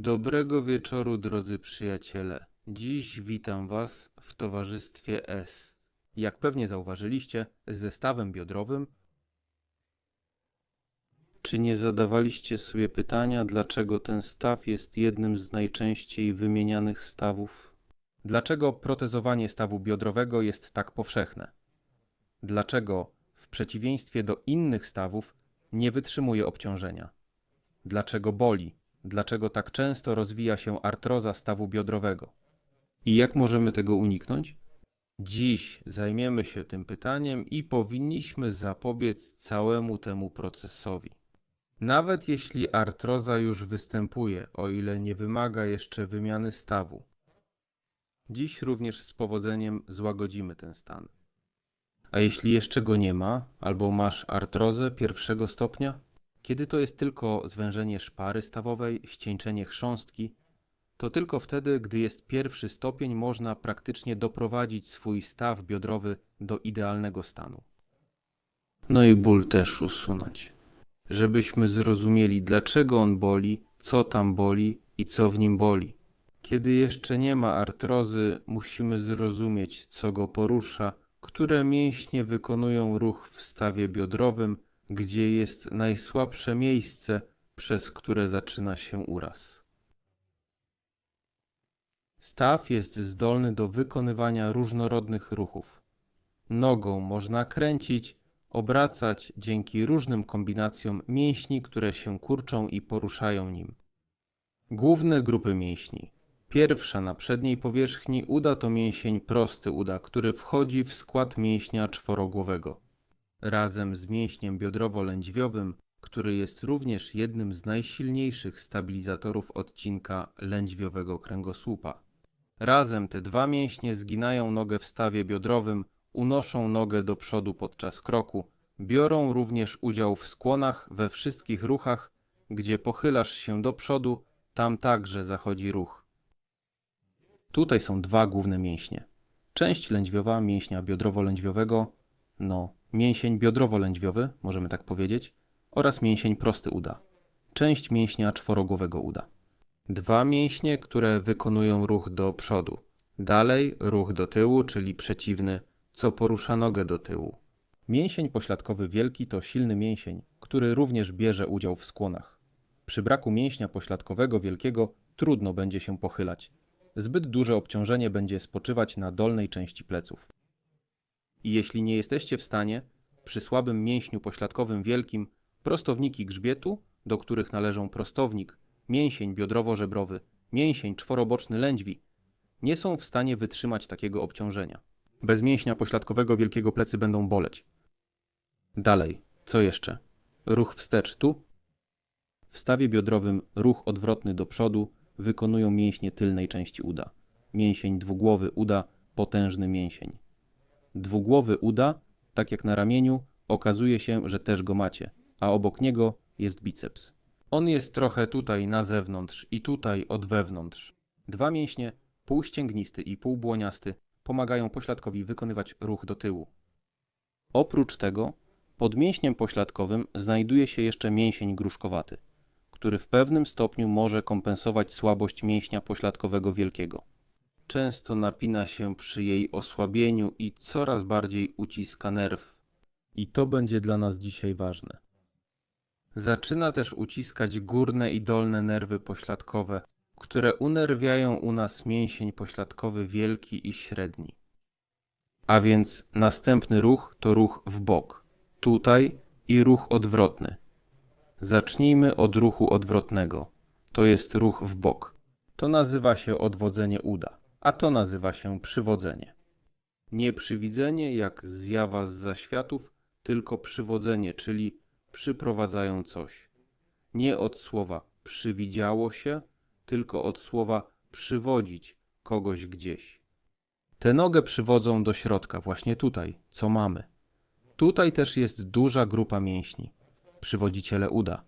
Dobrego wieczoru, drodzy przyjaciele. Dziś witam Was w towarzystwie S. Jak pewnie zauważyliście, z zestawem biodrowym. Czy nie zadawaliście sobie pytania, dlaczego ten staw jest jednym z najczęściej wymienianych stawów? Dlaczego protezowanie stawu biodrowego jest tak powszechne? Dlaczego, w przeciwieństwie do innych stawów, nie wytrzymuje obciążenia? Dlaczego boli? Dlaczego tak często rozwija się artroza stawu biodrowego? I jak możemy tego uniknąć? Dziś zajmiemy się tym pytaniem i powinniśmy zapobiec całemu temu procesowi. Nawet jeśli artroza już występuje, o ile nie wymaga jeszcze wymiany stawu. Dziś również z powodzeniem złagodzimy ten stan. A jeśli jeszcze go nie ma, albo masz artrozę pierwszego stopnia, kiedy to jest tylko zwężenie szpary stawowej, ścieńczenie chrząstki, to tylko wtedy, gdy jest pierwszy stopień, można praktycznie doprowadzić swój staw biodrowy do idealnego stanu. No i ból też usunąć. Żebyśmy zrozumieli, dlaczego on boli, co tam boli i co w nim boli. Kiedy jeszcze nie ma artrozy, musimy zrozumieć, co go porusza, które mięśnie wykonują ruch w stawie biodrowym, gdzie jest najsłabsze miejsce, przez które zaczyna się uraz. Staw jest zdolny do wykonywania różnorodnych ruchów. Nogą można kręcić, obracać dzięki różnym kombinacjom mięśni, które się kurczą i poruszają nim. Główne grupy mięśni. Pierwsza na przedniej powierzchni uda to mięsień prosty uda, który wchodzi w skład mięśnia czworogłowego. Razem z mięśniem biodrowo-lędźwiowym, który jest również jednym z najsilniejszych stabilizatorów odcinka lędźwiowego kręgosłupa. Razem te dwa mięśnie zginają nogę w stawie biodrowym, unoszą nogę do przodu podczas kroku, biorą również udział w skłonach we wszystkich ruchach, gdzie pochylasz się do przodu, tam także zachodzi ruch. Tutaj są dwa główne mięśnie. Część lędźwiowa mięśnia biodrowo-lędźwiowego, no, mięsień biodrowo-lędźwiowy, możemy tak powiedzieć, oraz mięsień prosty uda. Część mięśnia czworogłowego uda. Dwa mięśnie, które wykonują ruch do przodu. Dalej ruch do tyłu, czyli przeciwny, co porusza nogę do tyłu. Mięsień pośladkowy wielki to silny mięsień, który również bierze udział w skłonach. Przy braku mięśnia pośladkowego wielkiego trudno będzie się pochylać. Zbyt duże obciążenie będzie spoczywać na dolnej części pleców. I jeśli nie jesteście w stanie, przy słabym mięśniu pośladkowym wielkim, prostowniki grzbietu, do których należą prostownik, mięsień biodrowo-żebrowy, mięsień czworoboczny lędźwi, nie są w stanie wytrzymać takiego obciążenia. Bez mięśnia pośladkowego wielkiego plecy będą boleć. Dalej, co jeszcze? Ruch wstecz tu. W stawie biodrowym ruch odwrotny do przodu wykonują mięśnie tylnej części uda. Mięsień dwugłowy uda, potężny mięsień. Dwugłowy uda, tak jak na ramieniu, okazuje się, że też go macie, a obok niego jest biceps. On jest trochę tutaj na zewnątrz i tutaj od wewnątrz. Dwa mięśnie, półścięgnisty i półbłoniasty, pomagają pośladkowi wykonywać ruch do tyłu. Oprócz tego, pod mięśniem pośladkowym znajduje się jeszcze mięsień gruszkowaty, który w pewnym stopniu może kompensować słabość mięśnia pośladkowego wielkiego. Często napina się przy jej osłabieniu i coraz bardziej uciska nerw. I to będzie dla nas dzisiaj ważne. Zaczyna też uciskać górne i dolne nerwy pośladkowe, które unerwiają u nas mięsień pośladkowy wielki i średni. A więc następny ruch to ruch w bok, tutaj i ruch odwrotny. Zacznijmy od ruchu odwrotnego. To jest ruch w bok. To nazywa się odwodzenie uda, a to nazywa się przywodzenie. Nie przywidzenie jak zjawa z zaświatów, tylko przywodzenie, czyli przyprowadzają coś. Nie od słowa przywidziało się, tylko od słowa przywodzić kogoś gdzieś. Tę nogę przywodzą do środka, właśnie tutaj, co mamy. Tutaj też jest duża grupa mięśni. Przywodziciele uda.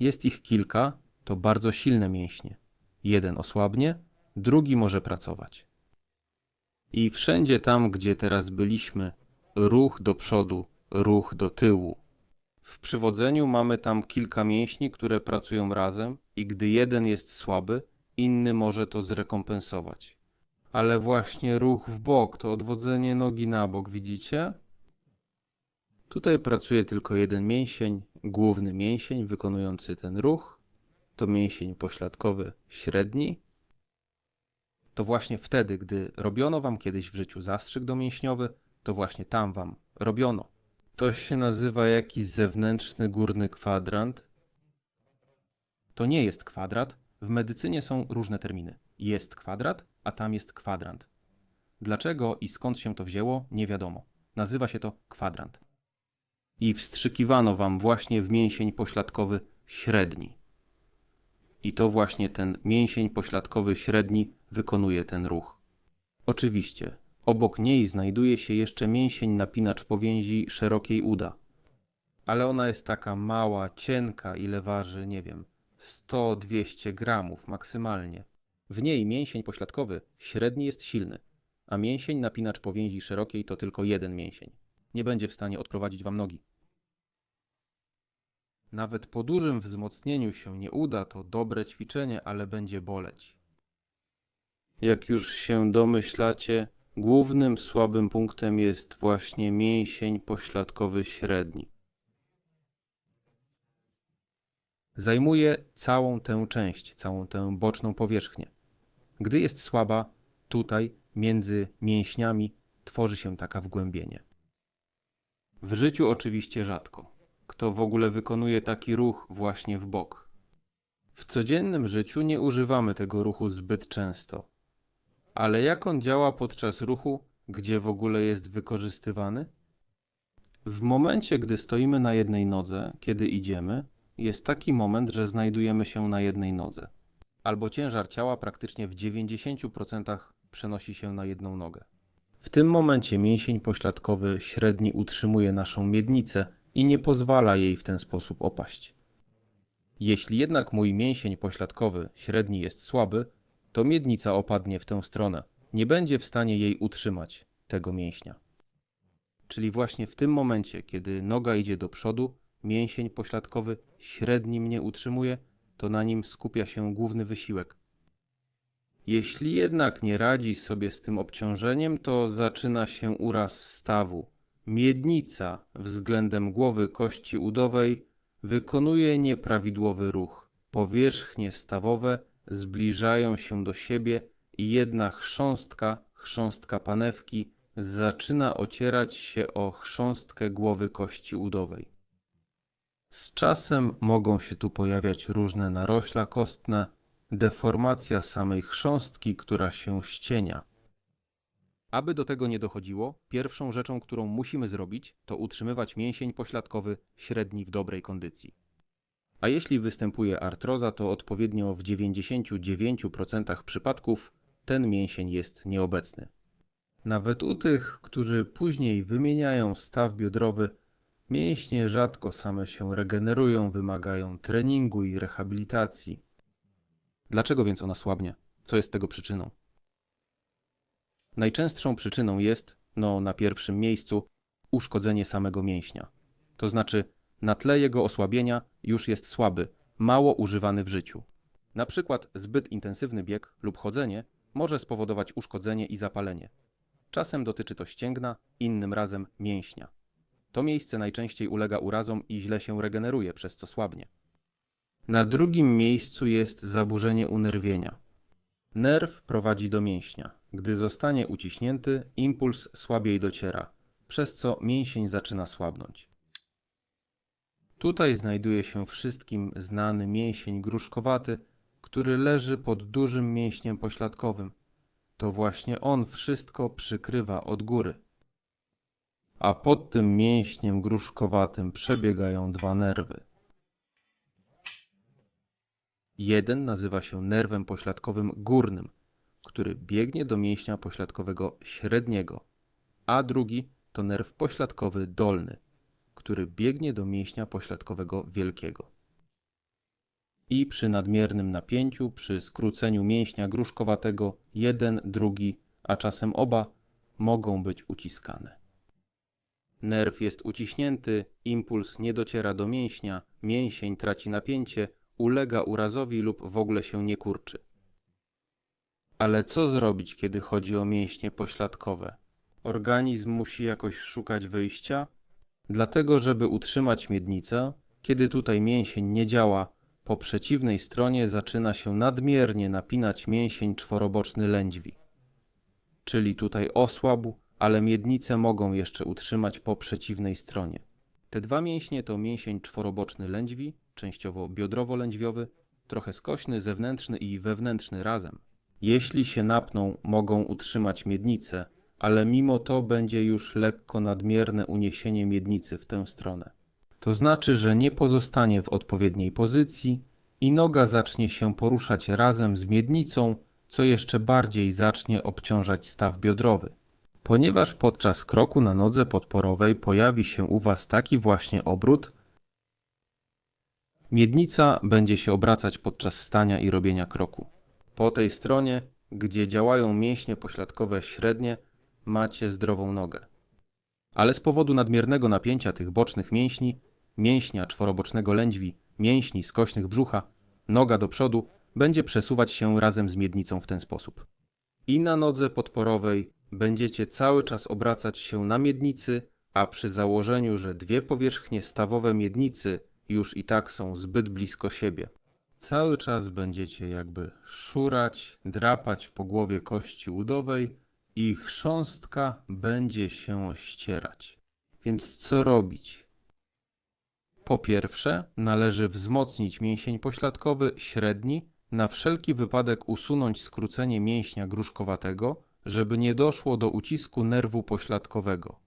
Jest ich kilka, to bardzo silne mięśnie. Jeden osłabnie, drugi może pracować. I wszędzie tam, gdzie teraz byliśmy, ruch do przodu, ruch do tyłu. W przywodzeniu mamy tam kilka mięśni, które pracują razem i gdy jeden jest słaby, inny może to zrekompensować. Ale właśnie ruch w bok to odwodzenie nogi na bok, widzicie? Tutaj pracuje tylko jeden mięsień, główny mięsień wykonujący ten ruch. To mięsień pośladkowy średni. To właśnie wtedy, gdy robiono wam kiedyś w życiu zastrzyk domięśniowy, to właśnie tam wam robiono. To się nazywa jakiś zewnętrzny górny kwadrant. To nie jest kwadrat. W medycynie są różne terminy. Jest kwadrat, a tam jest kwadrant. Dlaczego i skąd się to wzięło, nie wiadomo. Nazywa się to kwadrant. I wstrzykiwano wam właśnie w mięsień pośladkowy średni. I to właśnie ten mięsień pośladkowy średni wykonuje ten ruch. Oczywiście, obok niej znajduje się jeszcze mięsień napinacz powięzi szerokiej uda. Ale ona jest taka mała, cienka, ile waży, nie wiem, 100-200 gramów maksymalnie. W niej mięsień pośladkowy średni jest silny, a mięsień napinacz powięzi szerokiej to tylko jeden mięsień. Nie będzie w stanie odprowadzić wam nogi. Nawet po dużym wzmocnieniu się nie uda, to dobre ćwiczenie, ale będzie boleć. Jak już się domyślacie, głównym słabym punktem jest właśnie mięsień pośladkowy średni. Zajmuje całą tę część, całą tę boczną powierzchnię. Gdy jest słaba, tutaj między mięśniami tworzy się taka wgłębienie. W życiu oczywiście rzadko. Kto w ogóle wykonuje taki ruch właśnie w bok? W codziennym życiu nie używamy tego ruchu zbyt często. Ale jak on działa podczas ruchu, gdzie w ogóle jest wykorzystywany? W momencie, gdy stoimy na jednej nodze, kiedy idziemy, jest taki moment, że znajdujemy się na jednej nodze. Albo ciężar ciała praktycznie w 90% przenosi się na jedną nogę. W tym momencie mięsień pośladkowy średni utrzymuje naszą miednicę i nie pozwala jej w ten sposób opaść. Jeśli jednak mój mięsień pośladkowy średni jest słaby, to miednica opadnie w tę stronę. Nie będzie w stanie jej utrzymać, tego mięśnia. Czyli właśnie w tym momencie, kiedy noga idzie do przodu, mięsień pośladkowy średni mnie utrzymuje, to na nim skupia się główny wysiłek. Jeśli jednak nie radzi sobie z tym obciążeniem, to zaczyna się uraz stawu. Miednica względem głowy kości udowej wykonuje nieprawidłowy ruch. Powierzchnie stawowe zbliżają się do siebie i jedna chrząstka, chrząstka panewki, zaczyna ocierać się o chrząstkę głowy kości udowej. Z czasem mogą się tu pojawiać różne narośla kostne, deformacja samej chrząstki, która się ścienia. Aby do tego nie dochodziło, pierwszą rzeczą, którą musimy zrobić, to utrzymywać mięsień pośladkowy średni w dobrej kondycji. A jeśli występuje artroza, to odpowiednio w 99% przypadków ten mięsień jest nieobecny. Nawet u tych, którzy później wymieniają staw biodrowy, mięśnie rzadko same się regenerują, wymagają treningu i rehabilitacji. Dlaczego więc ona słabnie? Co jest tego przyczyną? Najczęstszą przyczyną jest, no na pierwszym miejscu, uszkodzenie samego mięśnia. To znaczy, na tle jego osłabienia już jest słaby, mało używany w życiu. Na przykład zbyt intensywny bieg lub chodzenie może spowodować uszkodzenie i zapalenie. Czasem dotyczy to ścięgna, innym razem mięśnia. To miejsce najczęściej ulega urazom i źle się regeneruje, przez co słabnie. Na drugim miejscu jest zaburzenie unerwienia. Nerw prowadzi do mięśnia. Gdy zostanie uciśnięty, impuls słabiej dociera, przez co mięsień zaczyna słabnąć. Tutaj znajduje się wszystkim znany mięsień gruszkowaty, który leży pod dużym mięśniem pośladkowym. To właśnie on wszystko przykrywa od góry. A pod tym mięśniem gruszkowatym przebiegają dwa nerwy. Jeden nazywa się nerwem pośladkowym górnym, który biegnie do mięśnia pośladkowego średniego, a drugi to nerw pośladkowy dolny, który biegnie do mięśnia pośladkowego wielkiego. I przy nadmiernym napięciu, przy skróceniu mięśnia gruszkowatego, jeden, drugi, a czasem oba mogą być uciskane. Nerw jest uciśnięty, impuls nie dociera do mięśnia, mięsień traci napięcie, ulega urazowi lub w ogóle się nie kurczy. Ale co zrobić, kiedy chodzi o mięśnie pośladkowe? Organizm musi jakoś szukać wyjścia? Dlatego, żeby utrzymać miednicę, kiedy tutaj mięsień nie działa, po przeciwnej stronie zaczyna się nadmiernie napinać mięsień czworoboczny lędźwi. Czyli tutaj osłabł, ale miednice mogą jeszcze utrzymać po przeciwnej stronie. Te dwa mięśnie to mięsień czworoboczny lędźwi, częściowo biodrowo-lędźwiowy, trochę skośny, zewnętrzny i wewnętrzny razem. Jeśli się napną, mogą utrzymać miednicę, ale mimo to będzie już lekko nadmierne uniesienie miednicy w tę stronę. To znaczy, że nie pozostanie w odpowiedniej pozycji i noga zacznie się poruszać razem z miednicą, co jeszcze bardziej zacznie obciążać staw biodrowy. Ponieważ podczas kroku na nodze podporowej pojawi się u Was taki właśnie obrót, miednica będzie się obracać podczas stania i robienia kroku. Po tej stronie, gdzie działają mięśnie pośladkowe średnie, macie zdrową nogę. Ale z powodu nadmiernego napięcia tych bocznych mięśni, mięśnia czworobocznego lędźwi, mięśni skośnych brzucha, noga do przodu będzie przesuwać się razem z miednicą w ten sposób. I na nodze podporowej będziecie cały czas obracać się na miednicy, a przy założeniu, że dwie powierzchnie stawowe miednicy już i tak są zbyt blisko siebie. Cały czas będziecie jakby szurać, drapać po głowie kości udowej i chrząstka będzie się ścierać. Więc co robić? Po pierwsze, należy wzmocnić mięsień pośladkowy średni, na wszelki wypadek usunąć skrócenie mięśnia gruszkowatego, żeby nie doszło do ucisku nerwu pośladkowego.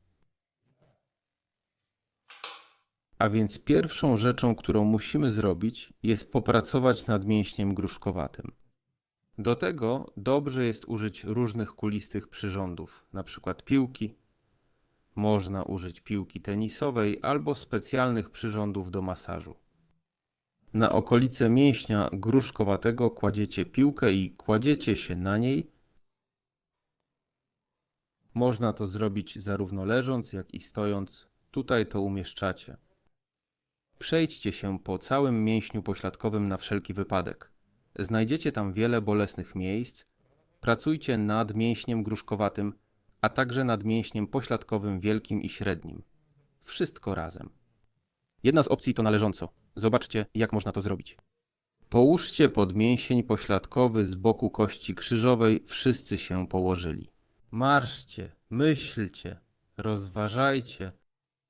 A więc pierwszą rzeczą, którą musimy zrobić, jest popracować nad mięśniem gruszkowatym. Do tego dobrze jest użyć różnych kulistych przyrządów, np. piłki. Można użyć piłki tenisowej albo specjalnych przyrządów do masażu. Na okolice mięśnia gruszkowatego kładziecie piłkę i kładziecie się na niej. Można to zrobić zarówno leżąc, jak i stojąc. Tutaj to umieszczacie. Przejdźcie się po całym mięśniu pośladkowym na wszelki wypadek. Znajdziecie tam wiele bolesnych miejsc. Pracujcie nad mięśniem gruszkowatym, a także nad mięśniem pośladkowym wielkim i średnim. Wszystko razem. Jedna z opcji to należąco. Zobaczcie, jak można to zrobić. Połóżcie pod mięsień pośladkowy z boku kości krzyżowej, wszyscy się położyli. Marszcie, myślcie, rozważajcie,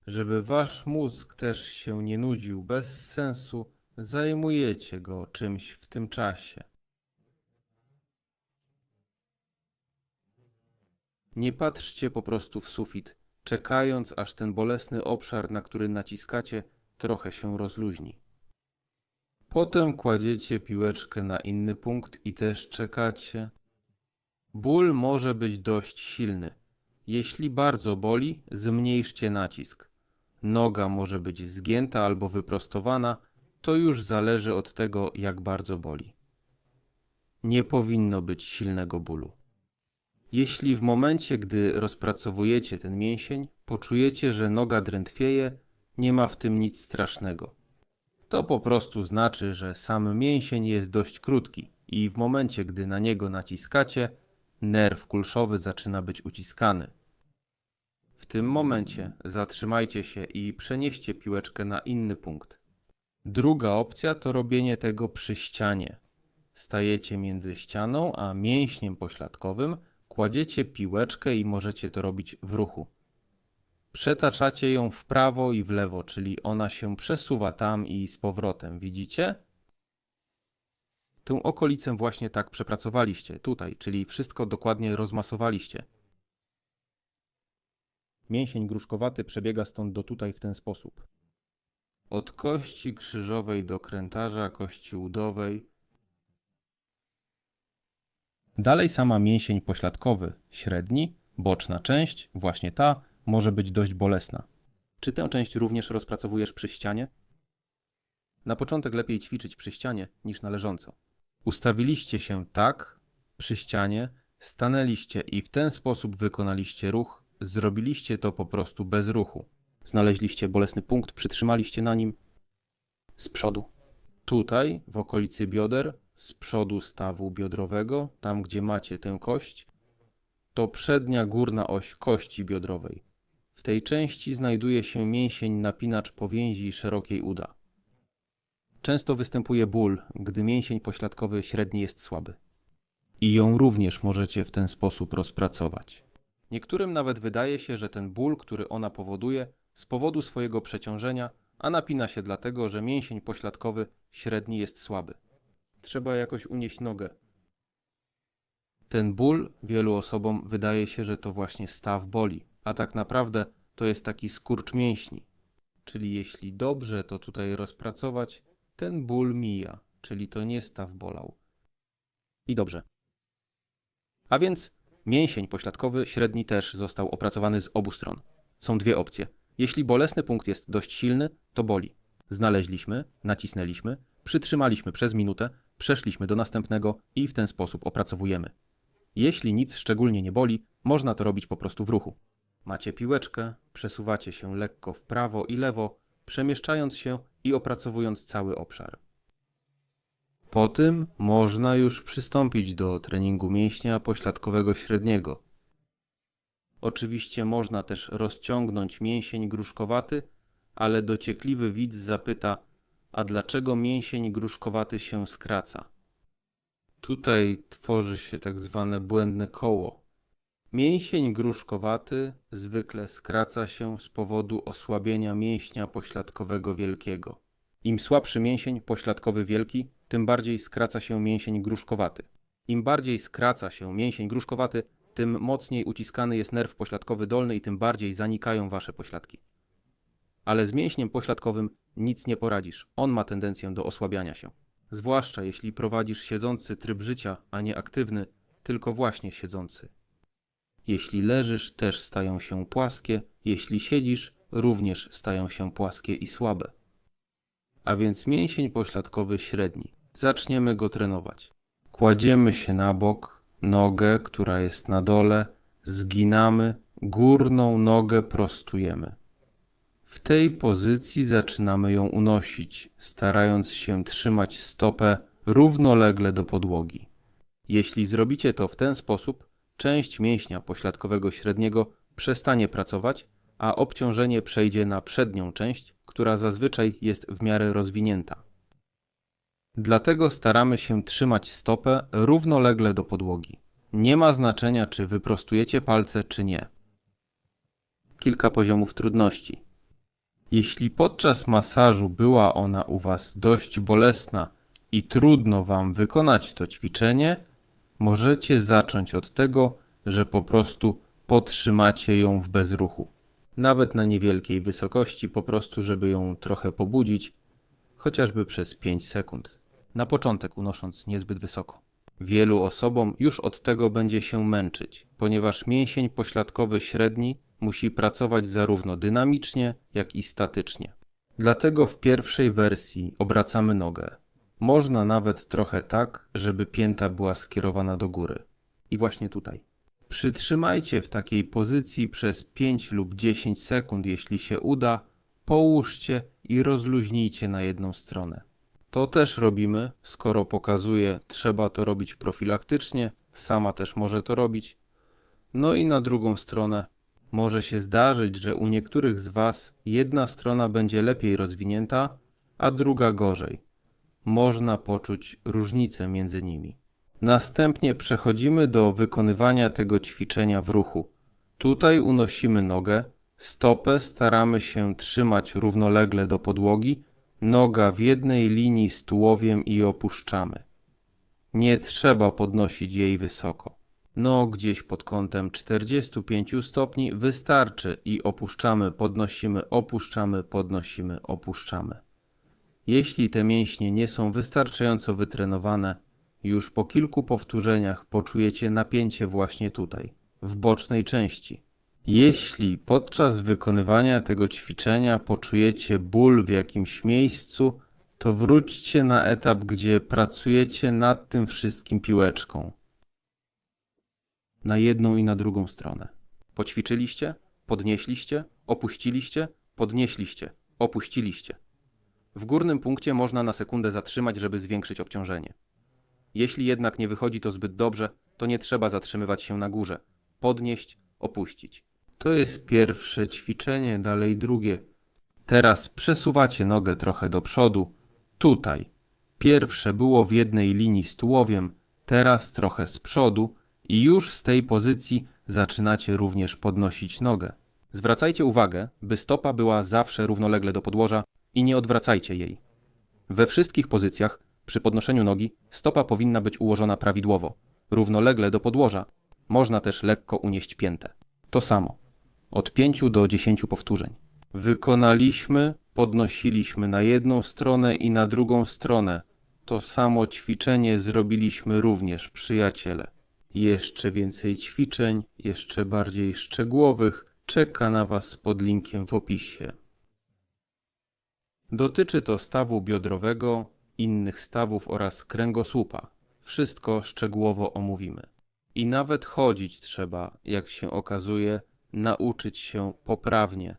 żeby wasz mózg też się nie nudził bez sensu, zajmujecie go czymś w tym czasie. Nie patrzcie po prostu w sufit, czekając aż ten bolesny obszar, na który naciskacie, trochę się rozluźni. Potem kładziecie piłeczkę na inny punkt i też czekacie. Ból może być dość silny. Jeśli bardzo boli, zmniejszcie nacisk. Noga może być zgięta albo wyprostowana, to już zależy od tego, jak bardzo boli. Nie powinno być silnego bólu. Jeśli w momencie, gdy rozpracowujecie ten mięsień, poczujecie, że noga drętwieje, nie ma w tym nic strasznego. To po prostu znaczy, że sam mięsień jest dość krótki i w momencie, gdy na niego naciskacie, nerw kulszowy zaczyna być uciskany. W tym momencie zatrzymajcie się i przenieście piłeczkę na inny punkt. Druga opcja to robienie tego przy ścianie. Stajecie między ścianą a mięśniem pośladkowym, kładziecie piłeczkę i możecie to robić w ruchu. Przetaczacie ją w prawo i w lewo, czyli ona się przesuwa tam i z powrotem. Widzicie? Tę okolicę właśnie tak przepracowaliście, tutaj, czyli wszystko dokładnie rozmasowaliście. Mięsień gruszkowaty przebiega stąd do tutaj w ten sposób. Od kości krzyżowej do krętarza kości udowej. Dalej sama mięsień pośladkowy, średni, boczna część, właśnie ta, może być dość bolesna. Czy tę część również rozpracowujesz przy ścianie? Na początek lepiej ćwiczyć przy ścianie niż na leżąco. Ustawiliście się tak przy ścianie, stanęliście i w ten sposób wykonaliście ruch, zrobiliście to po prostu bez ruchu. Znaleźliście bolesny punkt, przytrzymaliście na nim z przodu. Tutaj, w okolicy bioder, z przodu stawu biodrowego, tam gdzie macie tę kość, to przednia górna oś kości biodrowej. W tej części znajduje się mięsień napinacz powięzi szerokiej uda. Często występuje ból, gdy mięsień pośladkowy średni jest słaby. I ją również możecie w ten sposób rozpracować. Niektórym nawet wydaje się, że ten ból, który ona powoduje, z powodu swojego przeciążenia, a napina się dlatego, że mięsień pośladkowy średni jest słaby. Trzeba jakoś unieść nogę. Ten ból wielu osobom wydaje się, że to właśnie staw boli, a tak naprawdę to jest taki skurcz mięśni. Czyli jeśli dobrze to tutaj rozpracować, ten ból mija, czyli to nie staw bolał. I dobrze. A więc mięsień pośladkowy średni też został opracowany z obu stron. Są dwie opcje. Jeśli bolesny punkt jest dość silny, to boli. Znaleźliśmy, nacisnęliśmy, przytrzymaliśmy przez minutę, przeszliśmy do następnego i w ten sposób opracowujemy. Jeśli nic szczególnie nie boli, można to robić po prostu w ruchu. Macie piłeczkę, przesuwacie się lekko w prawo i lewo, przemieszczając się i opracowując cały obszar. Po tym można już przystąpić do treningu mięśnia pośladkowego średniego. Oczywiście można też rozciągnąć mięsień gruszkowaty, ale dociekliwy widz zapyta, a dlaczego mięsień gruszkowaty się skraca? Tutaj tworzy się tak zwane błędne koło. Mięsień gruszkowaty zwykle skraca się z powodu osłabienia mięśnia pośladkowego wielkiego. Im słabszy mięsień pośladkowy wielki, tym bardziej skraca się mięsień gruszkowaty. Im bardziej skraca się mięsień gruszkowaty, tym mocniej uciskany jest nerw pośladkowy dolny i tym bardziej zanikają wasze pośladki. Ale z mięśniem pośladkowym nic nie poradzisz. On ma tendencję do osłabiania się. Zwłaszcza jeśli prowadzisz siedzący tryb życia, a nie aktywny, tylko właśnie siedzący. Jeśli leżysz, też stają się płaskie, jeśli siedzisz, również stają się płaskie i słabe. A więc mięsień pośladkowy średni. Zaczniemy go trenować. Kładziemy się na bok, nogę, która jest na dole, zginamy, górną nogę prostujemy. W tej pozycji zaczynamy ją unosić, starając się trzymać stopę równolegle do podłogi. Jeśli zrobicie to w ten sposób, część mięśnia pośladkowego średniego przestanie pracować, a obciążenie przejdzie na przednią część, która zazwyczaj jest w miarę rozwinięta. Dlatego staramy się trzymać stopę równolegle do podłogi. Nie ma znaczenia, czy wyprostujecie palce, czy nie. Kilka poziomów trudności. Jeśli podczas masażu była ona u Was dość bolesna i trudno Wam wykonać to ćwiczenie, możecie zacząć od tego, że po prostu podtrzymacie ją w bezruchu. Nawet na niewielkiej wysokości, po prostu, żeby ją trochę pobudzić, chociażby przez 5 sekund. Na początek unosząc niezbyt wysoko. Wielu osobom już od tego będzie się męczyć, ponieważ mięsień pośladkowy średni musi pracować zarówno dynamicznie, jak i statycznie. Dlatego w pierwszej wersji obracamy nogę. Można nawet trochę tak, żeby pięta była skierowana do góry. I właśnie tutaj. Przytrzymajcie w takiej pozycji przez 5 lub 10 sekund, jeśli się uda, połóżcie i rozluźnijcie na jedną stronę. To też robimy, skoro pokazuje, trzeba to robić profilaktycznie, sama też może to robić. No i na drugą stronę może się zdarzyć, że u niektórych z Was jedna strona będzie lepiej rozwinięta, a druga gorzej. Można poczuć różnicę między nimi. Następnie przechodzimy do wykonywania tego ćwiczenia w ruchu. Tutaj unosimy nogę, stopę staramy się trzymać równolegle do podłogi, noga w jednej linii z tułowiem i opuszczamy. Nie trzeba podnosić jej wysoko. No, gdzieś pod kątem 45 stopni wystarczy i opuszczamy, podnosimy, opuszczamy, podnosimy, opuszczamy. Jeśli te mięśnie nie są wystarczająco wytrenowane, już po kilku powtórzeniach poczujecie napięcie właśnie tutaj, w bocznej części. Jeśli podczas wykonywania tego ćwiczenia poczujecie ból w jakimś miejscu, to wróćcie na etap, gdzie pracujecie nad tym wszystkim piłeczką. Na jedną i na drugą stronę. Poćwiczyliście, podnieśliście, opuściliście, podnieśliście, opuściliście. W górnym punkcie można na sekundę zatrzymać, żeby zwiększyć obciążenie. Jeśli jednak nie wychodzi to zbyt dobrze, to nie trzeba zatrzymywać się na górze. Podnieść, opuścić. To jest pierwsze ćwiczenie, dalej drugie. Teraz przesuwacie nogę trochę do przodu. Tutaj. Pierwsze było w jednej linii z tułowiem, teraz trochę z przodu i już z tej pozycji zaczynacie również podnosić nogę. Zwracajcie uwagę, by stopa była zawsze równolegle do podłoża i nie odwracajcie jej. We wszystkich pozycjach przy podnoszeniu nogi stopa powinna być ułożona prawidłowo, równolegle do podłoża. Można też lekko unieść piętę. To samo. Od 5 do 10 powtórzeń. Wykonaliśmy, podnosiliśmy na jedną stronę i na drugą stronę. To samo ćwiczenie zrobiliśmy również, przyjaciele. Jeszcze więcej ćwiczeń, jeszcze bardziej szczegółowych, czeka na Was pod linkiem w opisie. Dotyczy to stawu biodrowego, innych stawów oraz kręgosłupa. Wszystko szczegółowo omówimy. I nawet chodzić trzeba, jak się okazuje, nauczyć się poprawnie,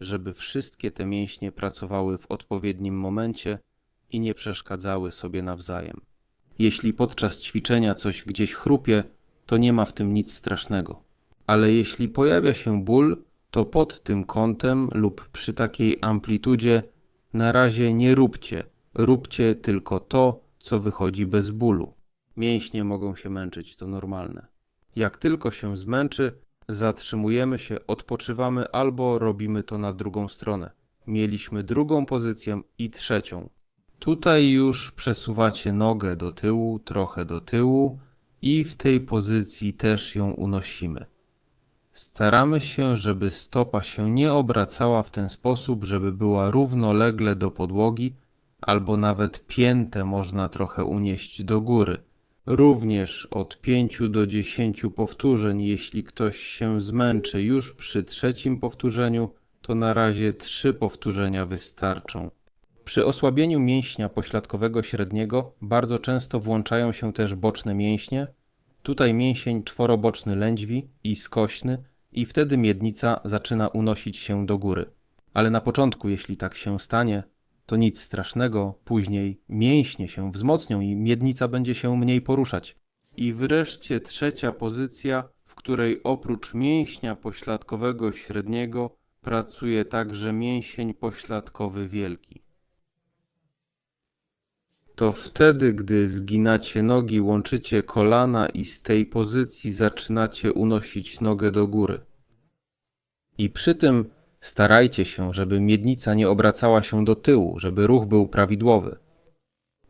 żeby wszystkie te mięśnie pracowały w odpowiednim momencie i nie przeszkadzały sobie nawzajem. Jeśli podczas ćwiczenia coś gdzieś chrupie, to nie ma w tym nic strasznego. Ale jeśli pojawia się ból, to pod tym kątem lub przy takiej amplitudzie na razie nie róbcie. Róbcie tylko to, co wychodzi bez bólu. Mięśnie mogą się męczyć, to normalne. Jak tylko się zmęczy, zatrzymujemy się, odpoczywamy albo robimy to na drugą stronę. Mieliśmy drugą pozycję i trzecią. Tutaj już przesuwacie nogę do tyłu, trochę do tyłu i w tej pozycji też ją unosimy. Staramy się, żeby stopa się nie obracała w ten sposób, żeby była równolegle do podłogi, albo nawet piętę można trochę unieść do góry. Również od 5 do 10 powtórzeń, jeśli ktoś się zmęczy już przy trzecim powtórzeniu, to na razie 3 powtórzenia wystarczą. Przy osłabieniu mięśnia pośladkowego średniego bardzo często włączają się też boczne mięśnie. Tutaj mięsień czworoboczny lędźwi i skośny i wtedy miednica zaczyna unosić się do góry. Ale na początku, jeśli tak się stanie, to nic strasznego, później mięśnie się wzmocnią i miednica będzie się mniej poruszać. I wreszcie trzecia pozycja, w której oprócz mięśnia pośladkowego średniego pracuje także mięsień pośladkowy wielki. To wtedy, gdy zginacie nogi, łączycie kolana i z tej pozycji zaczynacie unosić nogę do góry. I przy tym starajcie się, żeby miednica nie obracała się do tyłu, żeby ruch był prawidłowy.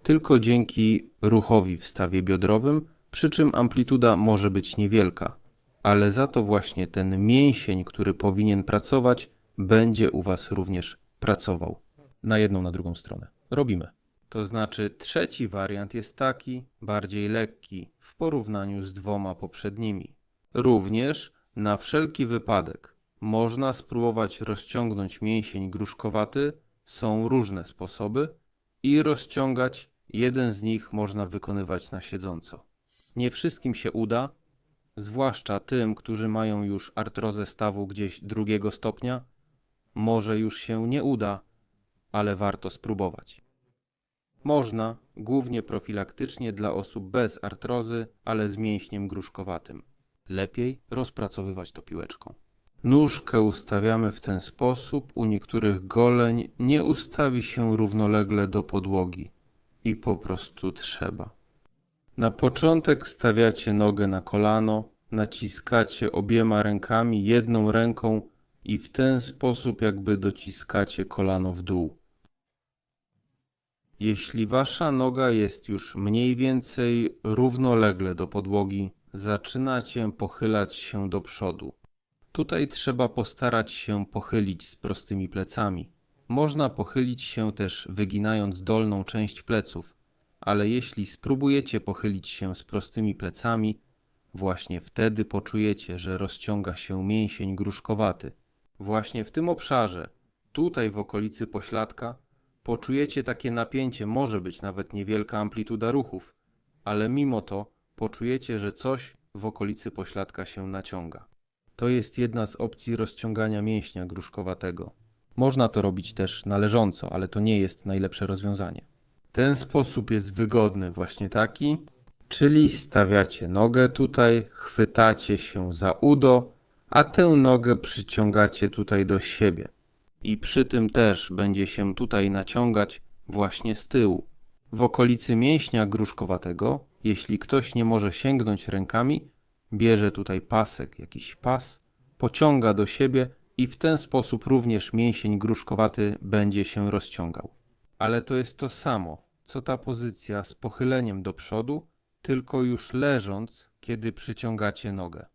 Tylko dzięki ruchowi w stawie biodrowym, przy czym amplituda może być niewielka, ale za to właśnie ten mięsień, który powinien pracować, będzie u Was również pracował. Na jedną, na drugą stronę. Robimy. To znaczy, trzeci wariant jest taki, bardziej lekki w porównaniu z dwoma poprzednimi. Również, na wszelki wypadek, można spróbować rozciągnąć mięsień gruszkowaty, są różne sposoby, i rozciągać, jeden z nich można wykonywać na siedząco. Nie wszystkim się uda, zwłaszcza tym, którzy mają już artrozę stawu gdzieś drugiego stopnia, może już się nie uda, ale warto spróbować. Można, głównie profilaktycznie dla osób bez artrozy, ale z mięśniem gruszkowatym. Lepiej rozpracowywać to piłeczką. Nóżkę ustawiamy w ten sposób, u niektórych goleń nie ustawi się równolegle do podłogi i po prostu trzeba. Na początek stawiacie nogę na kolano, naciskacie obiema rękami, jedną ręką i w ten sposób jakby dociskacie kolano w dół. Jeśli wasza noga jest już mniej więcej równolegle do podłogi, zaczynacie pochylać się do przodu. Tutaj trzeba postarać się pochylić z prostymi plecami. Można pochylić się też wyginając dolną część pleców, ale jeśli spróbujecie pochylić się z prostymi plecami, właśnie wtedy poczujecie, że rozciąga się mięsień gruszkowaty. Właśnie w tym obszarze, tutaj w okolicy pośladka, poczujecie takie napięcie, może być nawet niewielka amplituda ruchów, ale mimo to poczujecie, że coś w okolicy pośladka się naciąga. To jest jedna z opcji rozciągania mięśnia gruszkowatego. Można to robić też należąco, ale to nie jest najlepsze rozwiązanie. Ten sposób jest wygodny, właśnie taki, czyli stawiacie nogę tutaj, chwytacie się za udo, a tę nogę przyciągacie tutaj do siebie. I przy tym też będzie się tutaj naciągać właśnie z tyłu. W okolicy mięśnia gruszkowatego, jeśli ktoś nie może sięgnąć rękami, bierze tutaj pasek, jakiś pas, pociąga do siebie i w ten sposób również mięsień gruszkowaty będzie się rozciągał. Ale to jest to samo, co ta pozycja z pochyleniem do przodu, tylko już leżąc, kiedy przyciągacie nogę.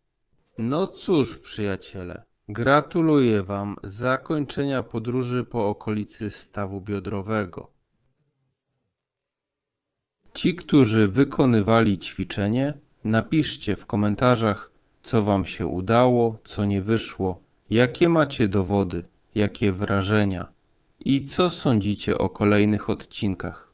No cóż, przyjaciele, gratuluję Wam zakończenia podróży po okolicy stawu biodrowego. Ci, którzy wykonywali ćwiczenie, napiszcie w komentarzach, co Wam się udało, co nie wyszło, jakie macie dowody, jakie wrażenia i co sądzicie o kolejnych odcinkach.